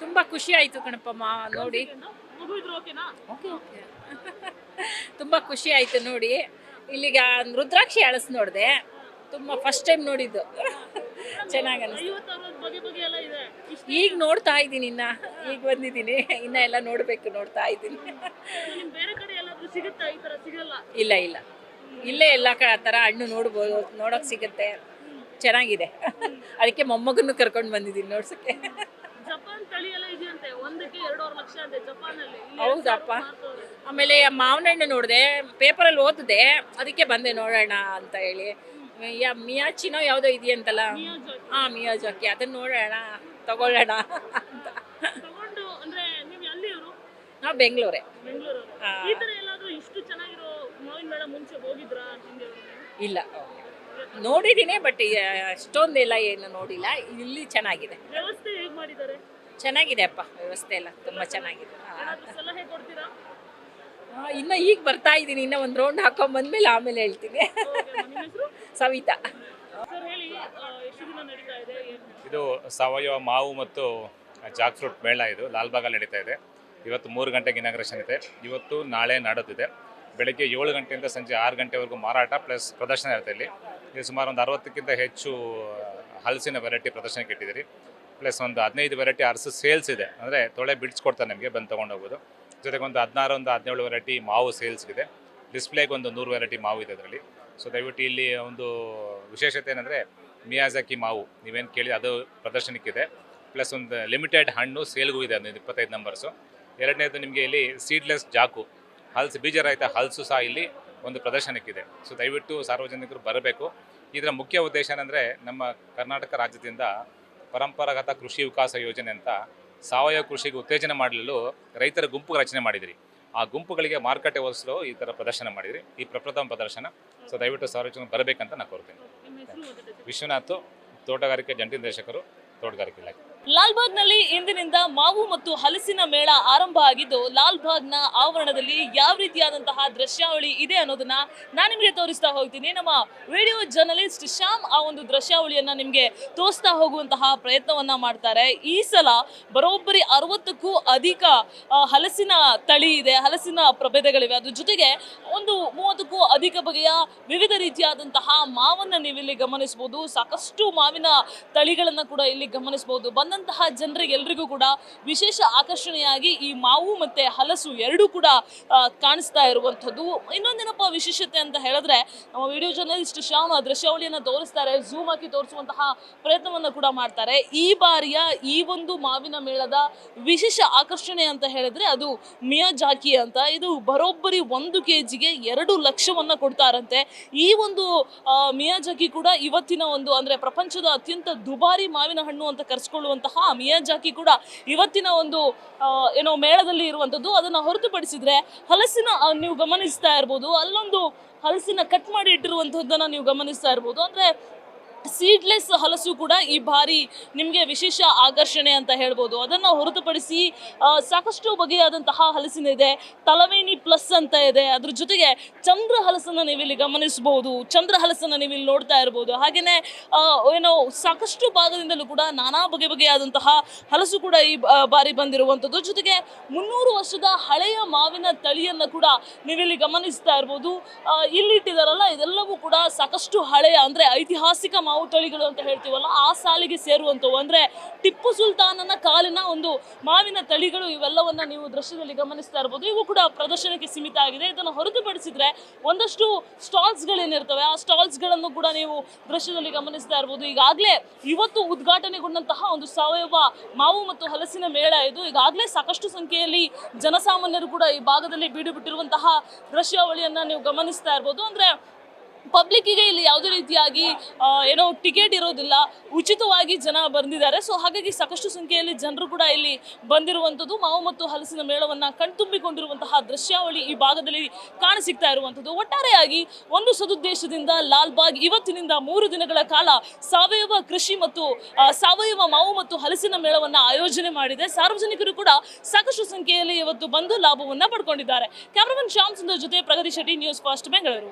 ತುಂಬಾ ಖುಷಿ ಆಯ್ತು ಕಣಪ್ಪಮ್ಮ, ನೋಡಿ. ತುಂಬಾ ಖುಷಿ ಆಯ್ತು ನೋಡಿ. ಇಲ್ಲಿಗೆ ರುದ್ರಾಕ್ಷಿ ಅಳಸ್ ನೋಡಿದೆ. ತುಂಬಾ ಫಸ್ಟ್ ಟೈಮ್ ನೋಡಿದ್ದು. ಚೆನ್ನಾಗಿ ಈಗ ನೋಡ್ತಾ ಇದ್ದೀನಿ ಇನ್ನ. ಈಗ ಬಂದಿದ್ದೀನಿ. ಇನ್ನ ಎಲ್ಲ ನೋಡ್ಬೇಕು, ನೋಡ್ತಾ ಇದ್ದೀನಿ. ಕಡೆ ಇಲ್ಲ ಇಲ್ಲ. ಇಲ್ಲೇ ಎಲ್ಲ ಆ ಥರ ಹಣ್ಣು ನೋಡ್ಬೋದು, ನೋಡೋಕೆ ಸಿಗುತ್ತೆ. ಚೆನ್ನಾಗಿದೆ. ಅದಕ್ಕೆ ಮೊಮ್ಮಗನ್ನು ಕರ್ಕೊಂಡು ಬಂದಿದ್ದೀನಿ ನೋಡ್ಸಕ್ಕೆ. ಹೌದಪ್ಪ. ಆಮೇಲೆ ಮಾವಿನ ಹಣ್ಣು ನೋಡಿದೆ ಪೇಪರಲ್ಲಿ ಓದಿದೆ ಅದಕ್ಕೆ ಬಂದೆ ನೋಡೋಣ ಅಂತ ಹೇಳಿ. ಯಾ ಮಿಯಾಚಿನೋ ಯಾವುದೋ ಇದೆಯಂತಲ್ಲ? ಹಾ ಮಿಯಾ ಮಿಯಾಜಾಕಿ. ಅದನ್ನ ನೋಡೋಣ ತಗೊಳ್ಳೋಣ ಅಂತ. ನೀವು ಬೆಂಗಳೂರೇ. ಇಲ್ಲ. ನೋಡಿದ್ದೀನಿ ಬಟ್ ಅಷ್ಟೊಂದೆಲ್ಲ ಏನು ನೋಡಿಲ್ಲ. ಇಲ್ಲಿ ಚೆನ್ನಾಗಿದೆ. ವ್ಯವಸ್ಥೆ ಹೇಗ್ ಮಾಡಿದ್ದಾರೆ? ಚೆನ್ನಾಗಿದೆ ಅಪ್ಪ ವ್ಯವಸ್ಥೆ ಎಲ್ಲ ತುಂಬ ಚೆನ್ನಾಗಿದೆ. ಸಲಹೆ ಕೊಡ್ತೀರಾ? ಇನ್ನ ಈಗ ಬರ್ತಾ ಇದ್ದೀನಿ ಇನ್ನ ಒಂದು ರೌಂಡ್ ಹಾಕೊಂಡ್ ಬಂದ್ಮೇಲೆ ಆಮೇಲೆ ಹೇಳ್ತೀನಿ. ಸವಿತಾ. ಸರ್ ಹೇಳಿ ಆ, ನಡೀತಾ ಇದೆ ಇದು ಸಾವಯವ ಮಾವು ಮತ್ತು ಜಾಕ್ ಫ್ರೂಟ್ ಮೇಳ ಇದು ಲಾಲ್ಬಾಗಲ್ಲಿ ನಡೀತಾ ಇದೆ. ಇವತ್ತು ಮೂರು ಗಂಟೆಗೆ ಇನಾಗ್ರೇಷನ್ ಇದೆ. ಇವತ್ತು ನಾಳೆ ನಾಡೋದಿದೆ. ಬೆಳಗ್ಗೆ ಏಳು ಗಂಟೆಯಿಂದ ಸಂಜೆ ಆರು ಗಂಟೆವರೆಗೂ ಮಾರಾಟ ಪ್ಲಸ್ ಪ್ರದರ್ಶನ ಇರುತ್ತೆ ಇಲ್ಲಿ. ಇಲ್ಲಿ ಸುಮಾರು ಒಂದು ಅರವತ್ತಕ್ಕಿಂತ ಹೆಚ್ಚು ಹಲಸಿನ ವೆರೈಟಿ ಪ್ರದರ್ಶನಕ್ಕೆ ಇಟ್ಟಿದ್ದೀರಿ. ಪ್ಲಸ್ ಒಂದು ಹದಿನೈದು ವೆರೈಟಿ ಅರಸು ಸೇಲ್ಸ್ ಇದೆ. ಅಂದರೆ ತೊಳೆ ಬಿಡಿಸ್ಕೊಡ್ತಾರೆ ನಿಮಗೆ, ಬಂದು ತೊಗೊಂಡೋಗ್ಬೋದು. ಜೊತೆಗೆ ಒಂದು ಹದಿನಾರು ಒಂದು ಹದಿನೇಳು ವೆರೈಟಿ ಮಾವು ಸೇಲ್ಸ್ ಇದೆ. ಡಿಸ್ಪ್ಲೇಗೆ ಒಂದು ನೂರು ವೆರೈಟಿ ಮಾವು ಇದೆ ಅದರಲ್ಲಿ. ಸೊ ದಯವಿಟ್ಟು ಇಲ್ಲಿ ಒಂದು ವಿಶೇಷತೆ ಏನಂದರೆ ಮಿಯಾಜಾಕಿ ಮಾವು. ನೀವೇನು ಕೇಳಿ ಅದು ಪ್ರದರ್ಶನಕ್ಕಿದೆ. ಪ್ಲಸ್ ಒಂದು ಲಿಮಿಟೆಡ್ ಹಣ್ಣು ಸೇಲ್ಗೂ ಇದೆ, ಅದು ಇಪ್ಪತ್ತೈದು ನಂಬರ್ಸು ಎರಡನೇದು ನಿಮಗೆ ಇಲ್ಲಿ ಸೀಡ್ಲೆಸ್ ಜಾಕು. ಹಲ್ಸ್, ಬೀಜರಹಿತ ಹಲ್ಸು ಸಹ ಇಲ್ಲಿ ಒಂದು ಪ್ರದರ್ಶನಕ್ಕಿದೆ. ಸೊ ದಯವಿಟ್ಟು ಸಾರ್ವಜನಿಕರು ಬರಬೇಕು. ಇದರ ಮುಖ್ಯ ಉದ್ದೇಶ ಏನಂದರೆ, ನಮ್ಮ ಕರ್ನಾಟಕ ರಾಜ್ಯದಿಂದ ಪರಂಪರಾಗತ ಕೃಷಿ ವಿಕಾಸ ಯೋಜನೆ ಅಂತ ಸಾವಯವ ಕೃಷಿಗೆ ಉತ್ತೇಜನ ಮಾಡಲು ರೈತರ ಗುಂಪು ರಚನೆ ಮಾಡಿದಿರಿ. ಆ ಗುಂಪುಗಳಿಗೆ ಮಾರುಕಟ್ಟೆ ಒದಗಿಸಲು ಈ ಥರ ಪ್ರದರ್ಶನ ಮಾಡಿದಿರಿ. ಈ ಪ್ರಪ್ರಥಮ ಪ್ರದರ್ಶನ. ಸೊ ದಯವಿಟ್ಟು ಸಾರ್ವಜನಿಕರು ಬರಬೇಕಂತ ನಾನು ಕೋರ್ತೀನಿ ವಿಶ್ವನಾಥ್ ತೋಟಗಾರಿಕೆ ಜಂಟಿ ನಿರ್ದೇಶಕರು ತೋಟಗಾರಿಕೆ ಇಲಾಖೆ. ಲಾಲ್ಬಾಗ್ನಲ್ಲಿ ಇಂದಿನಿಂದ ಮಾವು ಮತ್ತು ಹಲಸಿನ ಮೇಳ ಆರಂಭ ಆಗಿದ್ದು, ಲಾಲ್ಬಾಗ್ನ ಆವರಣದಲ್ಲಿ ಯಾವ ರೀತಿಯಾದಂತಹ ದೃಶ್ಯಾವಳಿ ಇದೆ ಅನ್ನೋದನ್ನ ನಾನು ನಿಮಗೆ ತೋರಿಸ್ತಾ ಹೋಗ್ತೀನಿ. ನಮ್ಮ ವಿಡಿಯೋ ಜರ್ನಲಿಸ್ಟ್ ಶ್ಯಾಮ್ ಆ ಒಂದು ದೃಶ್ಯಾವಳಿಯನ್ನ ನಿಮಗೆ ತೋರಿಸ್ತಾ ಹೋಗುವಂತಹ ಪ್ರಯತ್ನವನ್ನ ಮಾಡ್ತಾರೆ. ಈ ಸಲ ಬರೋಬ್ಬರಿ ಅರವತ್ತಕ್ಕೂ ಅಧಿಕ ಹಲಸಿನ ತಳಿ ಇದೆ, ಹಲಸಿನ ಪ್ರಭೇದಗಳಿವೆ. ಅದ್ರ ಜೊತೆಗೆ ಒಂದು ಮೂವತ್ತಕ್ಕೂ ಅಧಿಕ ಬಗೆಯ ವಿವಿಧ ರೀತಿಯಾದಂತಹ ಮಾವನ್ನ ನೀವಿಲ್ಲಿ ಗಮನಿಸಬಹುದು ಸಾಕಷ್ಟು ಮಾವಿನ ತಳಿಗಳನ್ನ ಕೂಡ ಇಲ್ಲಿ ಗಮನಿಸಬಹುದು ಬಂದಂತಹ ಜನರಿಗೆಲ್ಲರಿಗೂ ಕೂಡ ವಿಶೇಷ ಆಕರ್ಷಣೆಯಾಗಿ ಈ ಮಾವು ಮತ್ತೆ ಹಲಸು ಎರಡೂ ಕೂಡ ಕಾಣಿಸ್ತಾ ಇರುವಂಥದ್ದು. ಇನ್ನೊಂದೇನಪ್ಪ ವಿಶೇಷತೆ ಅಂತ ಹೇಳಿದ್ರೆ, ನಮ್ಮ ವಿಡಿಯೋ ಜರ್ನಲಿಸ್ಟ್ ಶ್ಯಾಮ್ ದೃಶ್ಯಾವಳಿಯನ್ನ ತೋರಿಸ್ತಾರೆ ಝೂಮ್ ಹಾಕಿ ತೋರಿಸುವಂತಹ ಪ್ರಯತ್ನವನ್ನ ಕೂಡ ಮಾಡ್ತಾರೆ. ಈ ಬಾರಿಯ ಈ ಒಂದು ಮಾವಿನ ಮೇಳದ ವಿಶೇಷ ಆಕರ್ಷಣೆ ಅಂತ ಹೇಳಿದ್ರೆ ಅದು ಮಿಯಾಜಾಕಿ ಅಂತ. ಇದು ಬರೋಬ್ಬರಿ ಒಂದು ಕೆ ಜಿಗೆ ಎರಡು ಲಕ್ಷವನ್ನ ಕೊಡ್ತಾರಂತೆ. ಈ ಒಂದು ಮಿಯಾ ಮಿಯಾಜಾಕಿ ಕೂಡ ಇವತ್ತಿನ ಒಂದು, ಅಂದ್ರೆ ಪ್ರಪಂಚದ ಅತ್ಯಂತ ದುಬಾರಿ ಮಾವಿನ ಹಣ್ಣು ಅಂತ ಕರೆಸ್ಕೊಳ್ಳುವಂತಹ ಮಿಯಾಜಾಕಿ ಕೂಡ ಇವತ್ತಿನ ಒಂದು ಏನೋ ಮೇಳದಲ್ಲಿ ಇರುವಂಥದ್ದು ಅದನ್ನು ಹೊರತುಪಡಿಸಿದ್ರೆ ಹಲಸಿನ ನೀವು ಗಮನಿಸ್ತಾ ಇರ್ಬೋದು. ಅಲ್ಲೊಂದು ಹಲಸಿನ ಕಟ್ ಮಾಡಿ ಇಟ್ಟಿರುವಂಥದ್ದನ್ನು ನೀವು ಗಮನಿಸ್ತಾ ಇರ್ಬೋದು. ಅಂದ್ರೆ ಸೀಡ್ಲೆಸ್ ಹಲಸು ಕೂಡ ಈ ಬಾರಿ ನಿಮಗೆ ವಿಶೇಷ ಆಕರ್ಷಣೆ ಅಂತ ಹೇಳ್ಬೋದು. ಅದನ್ನು ಹೊರತುಪಡಿಸಿ ಸಾಕಷ್ಟು ಬಗೆಯಾದಂತಹ ಹಲಸಿನ ಇದೆ. ತಲವೇಣಿ ಪ್ಲಸ್ ಅಂತ ಇದೆ. ಅದ್ರ ಜೊತೆಗೆ ಚಂದ್ರ ಹಲಸನ್ನು ನೀವಿಲ್ಲಿ ಗಮನಿಸಬಹುದು ಚಂದ್ರ ಹಲಸನ್ನು ನೀವಿಲ್ಲಿ ನೋಡ್ತಾ ಇರ್ಬೋದು. ಹಾಗೆಯೇ ಏನೋ ಸಾಕಷ್ಟು ಭಾಗದಿಂದಲೂ ಕೂಡ ನಾನಾ ಬಗೆ ಬಗೆಯಾದಂತಹ ಹಲಸು ಕೂಡ ಈ ಬಾರಿ ಬಂದಿರುವಂಥದ್ದು ಜೊತೆಗೆ ಮುನ್ನೂರು ವರ್ಷದ ಹಳೆಯ ಮಾವಿನ ತಳಿಯನ್ನು ಕೂಡ ನೀವಿಲ್ಲಿ ಗಮನಿಸ್ತಾ ಇರ್ಬೋದು. ಇಲ್ಲಿ ಇಲ್ಲಿಟ್ಟಿದಾರಲ್ಲ, ಇದೆಲ್ಲವೂ ಕೂಡ ಸಾಕಷ್ಟು ಹಳೆಯ, ಅಂದರೆ ಐತಿಹಾಸಿಕ ಮಾವು ತಳಿಗಳು ಅಂತ ಹೇಳ್ತೀವಲ್ಲ, ಆ ಸಾಲಿಗೆ ಸೇರುವಂಥವು. ಅಂದರೆ ಟಿಪ್ಪು ಸುಲ್ತಾನನ ಕಾಲಿನ ಒಂದು ಮಾವಿನ ತಳಿಗಳು ಇವೆಲ್ಲವನ್ನ ನೀವು ದೃಶ್ಯದಲ್ಲಿ ಗಮನಿಸ್ತಾ ಇರ್ಬೋದು. ಇವು ಕೂಡ ಪ್ರದರ್ಶನಕ್ಕೆ ಸೀಮಿತ ಆಗಿದೆ. ಇದನ್ನು ಹೊರತುಪಡಿಸಿದ್ರೆ ಒಂದಷ್ಟು ಸ್ಟಾಲ್ಸ್ಗಳೇನಿರ್ತವೆ, ಆ ಸ್ಟಾಲ್ಸ್ಗಳನ್ನು ಕೂಡ ನೀವು ದೃಶ್ಯದಲ್ಲಿ ಗಮನಿಸ್ತಾ ಇರ್ಬೋದು. ಈಗಾಗಲೇ ಇವತ್ತು ಉದ್ಘಾಟನೆಗೊಂಡಂತಹ ಒಂದು ಸಾವಯವ ಮಾವು ಮತ್ತು ಹಲಸಿನ ಮೇಳ ಇದು. ಈಗಾಗಲೇ ಸಾಕಷ್ಟು ಸಂಖ್ಯೆಯಲ್ಲಿ ಜನಸಾಮಾನ್ಯರು ಕೂಡ ಈ ಭಾಗದಲ್ಲಿ ಬೀಡು ಬಿಟ್ಟಿರುವಂತಹ ದೃಶ್ಯಾವಳಿಯನ್ನ ನೀವು ಗಮನಿಸ್ತಾ ಇರ್ಬೋದು. ಅಂದ್ರೆ ಪಬ್ಲಿಕ್ಕಿಗೆ ಇಲ್ಲಿ ಯಾವುದೇ ರೀತಿಯಾಗಿ ಏನೋ ಟಿಕೆಟ್ ಇರೋದಿಲ್ಲ. ಉಚಿತವಾಗಿ ಜನ ಬಂದಿದ್ದಾರೆ. ಸೊ ಹಾಗಾಗಿ ಸಾಕಷ್ಟು ಸಂಖ್ಯೆಯಲ್ಲಿ ಜನರು ಕೂಡ ಇಲ್ಲಿ ಬಂದಿರುವಂಥದ್ದು ಮಾವು ಮತ್ತು ಹಲಸಿನ ಮೇಳವನ್ನ ಕಣ್ತುಂಬಿಕೊಂಡಿರುವಂತಹ ದೃಶ್ಯಾವಳಿ ಈ ಭಾಗದಲ್ಲಿ ಕಾಣಸಿಗ್ತಾ ಇರುವಂಥದ್ದು ಒಟ್ಟಾರೆಯಾಗಿ ಒಂದು ಸದುದ್ದೇಶದಿಂದ ಲಾಲ್ಬಾಗ್ ಇವತ್ತಿನಿಂದ ಮೂರು ದಿನಗಳ ಕಾಲ ಸಾವಯವ ಕೃಷಿ ಮತ್ತು ಸಾವಯವ ಮಾವು ಮತ್ತು ಹಲಸಿನ ಮೇಳವನ್ನ ಆಯೋಜನೆ ಮಾಡಿದೆ. ಸಾರ್ವಜನಿಕರು ಕೂಡ ಸಾಕಷ್ಟು ಸಂಖ್ಯೆಯಲ್ಲಿ ಇವತ್ತು ಬಂದು ಲಾಭವನ್ನ ಪಡ್ಕೊಂಡಿದ್ದಾರೆ. ಕ್ಯಾಮರಾಮನ್ ಶ್ಯಾಮ್ ಸುಂದರ್ ಜೊತೆ ಪ್ರಗತಿ ಶೆಟ್ಟಿ, ನ್ಯೂಸ್ ಫಾಸ್ಟ್, ಬೆಂಗಳೂರು.